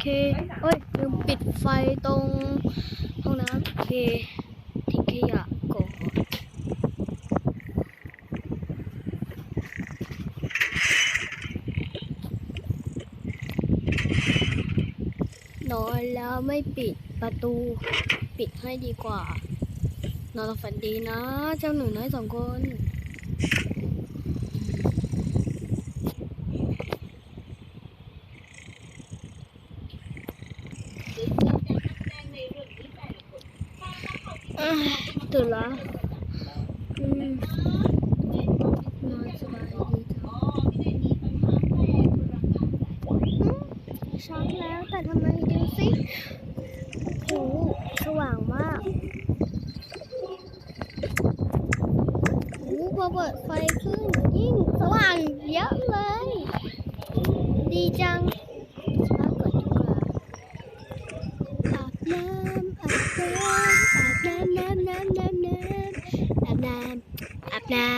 เคเอ้ยลืมปิดไฟตรงห้องน้ำโอเคทิ้งขยะก่อนนอนแล้วไม่ปิดประตู ปิดให้ดีกว่า นอนหลับฝันดีนะ เจ้าหนูน้อยสองคน ตื่นแล้วอืมนอนสบายดีจังอืมช้าแล้วแต่ทำไมดูสิโอ้โหสว่างมากโอ้โหพอเปิดไฟขึ้นยิ่งสว่างเยอะเลย ดีจัง น้